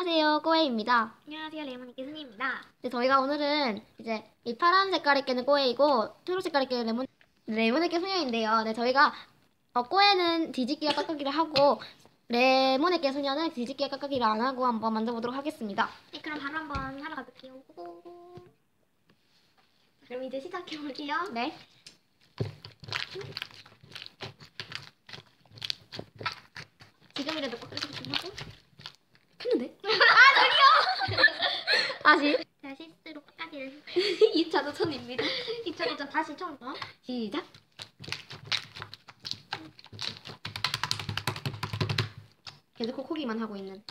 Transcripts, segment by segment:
안녕하세요, 꼬에입니다. 안녕하세요, 레몬이 기 순입니다. 네, 저희가 오늘은 이제 이 파란 색깔의 깨는 꼬에이고 초록 색깔의 깨는 레몬 레몬의 깨 소녀인데요. 네, 저희가 어, 꼬에는 뒤집기와 깎아기를 하고 레몬의 깨 소녀는 뒤집기와 깎아기를 안 하고 한번 만들어보도록 하겠습니다. 네, 그럼 바로 한번 하러 가볼게요. 그럼 이제 시작해 볼게요. 네. 지금이라도 꺾여서 좀 하고. 했는데? 아, 저기요! 다시. 제가 실수로 깎아기를 2차 도전입니다. 2차 도전 다시 처음부터. 시작. 계속 콕콕이만 하고 있는.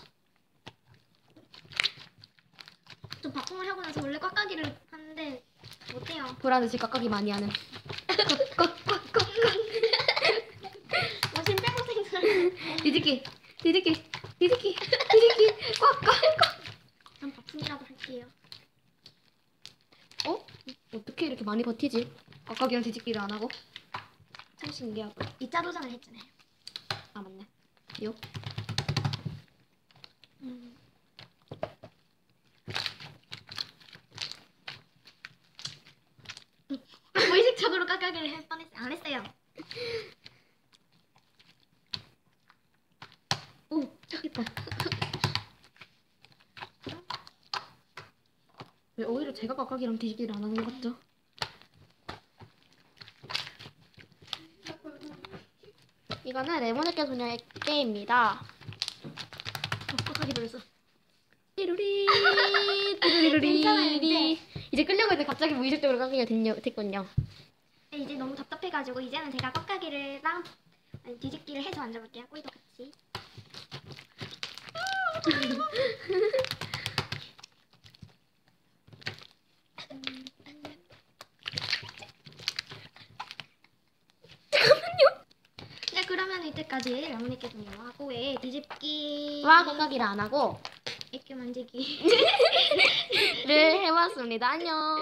좀 바꿈을 하고 나서 원래 깎아기를 하는데 못해요. 보라는 듯이 깎아기 많이 하는. 뭐 심폐소생술. 뒤집기, 뒤집기, 뒤집기, 뒤집기, 꽉꽉. 전 바꿈이라도 할게요. 어? 어떻게 이렇게 많이 버티지? 깎아기랑 뒤집기를 안 하고? 참 신기하고. 2차 도전을 했잖아요. 아 맞네. 요. 음. 무의식적으로 깎아기를 할 뻔했어요. 안 했어요. 오, 좋겠다. 왜 오히려 제가 깎아기랑 뒤집기를 안 하는 것 같죠? 이거는 레몬의깨 소녀의 깨입니다. 깎아기 돌렸어. 띠루리 띠루리루리 이제. 끌려고 했는데 갑자기 무의식적으로 깎기가 됐냐, 됐군요. 네, 이제 너무 답답해가지고 이제는 제가 꺾가기를 랑 아니, 뒤집기를 해서 앉아볼게요. 꼬이도 같이. 네, 그러면 이 때까지 레모니께 분야하고 왜 뒤집기 와 깎아기를 안 하고 이렇게 만지기 를 해봤습니다. 안녕.